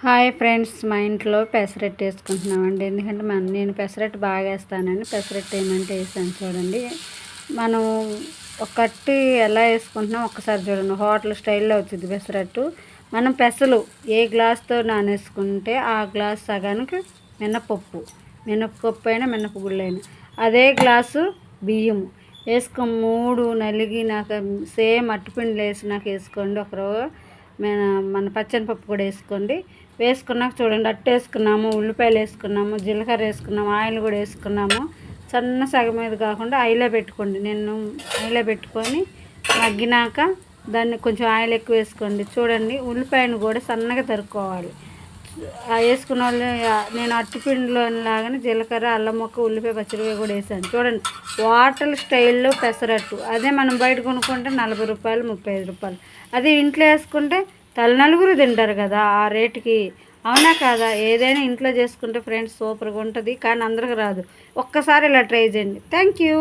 Hi friends మా ఇంట్లో పెసరట్టు వేసుకుంటున్నామండి. ఎందుకంటే మన నేను పెసరట్టు బాగా వేస్తానని పెసరట్టు ఏమంటే వేసాను చూడండి. మనం ఒకటి ఎలా వేసుకుంటున్నాం ఒక్కసారి చూడండి. హోటల్ స్టైల్లో వచ్చింది పెసరట్టు. మనం పెసలు ఏ గ్లాస్తో నానేసుకుంటే ఆ గ్లాస్ సగానికి మినపప్పు మినపప్పు అయినా మినపగుళ్ళు అయినా. అదే గ్లాసు బియ్యం. వేసుకో మూడు నలిగి నాకు సేమ్ అట్టుపిండిలు వేసినాక వేసుకోండి. ఒకరు మన పచ్చని పప్పు కూడా వేసుకోండి. వేసుకున్నాక చూడండి అట్టు వేసుకున్నాము ఉల్లిపాయలు వేసుకున్నాము జీలకర్ర వేసుకున్నాము ఆయిల్ కూడా వేసుకున్నాము. సన్న సగం మీద కాకుండా ఆయిలే పెట్టుకోండి. నేను ఆయిల్లో పెట్టుకొని మగ్గినాక దాన్ని కొంచెం ఆయిల్ ఎక్కువ వేసుకోండి. చూడండి ఉల్లిపాయను కూడా సన్నగా తరుక్కోవాలి. వేసుకున్న వాళ్ళు నేను అట్టుపిండిలో లాగానే జీలకర్ర అల్లం మొక్క ఉల్లిపాయ పచ్చడిగా కూడా వేసాను. చూడండి వాటర్ స్టైల్లో పెసరట్టు. అదే మనం బయట కొనుక్కుంటే నలభై రూపాయలు ముప్పై ఐదు రూపాయలు. అదే ఇంట్లో వేసుకుంటే తల నలుగురు తింటారు కదా ఆ రేటుకి. అవునా కాదా? ఏదైనా ఇంట్లో చేసుకుంటే ఫ్రెండ్స్ సూపర్గా ఉంటుంది కానీ అందరికి రాదు. ఒక్కసారి ఇలా ట్రై చేయండి. Thank you.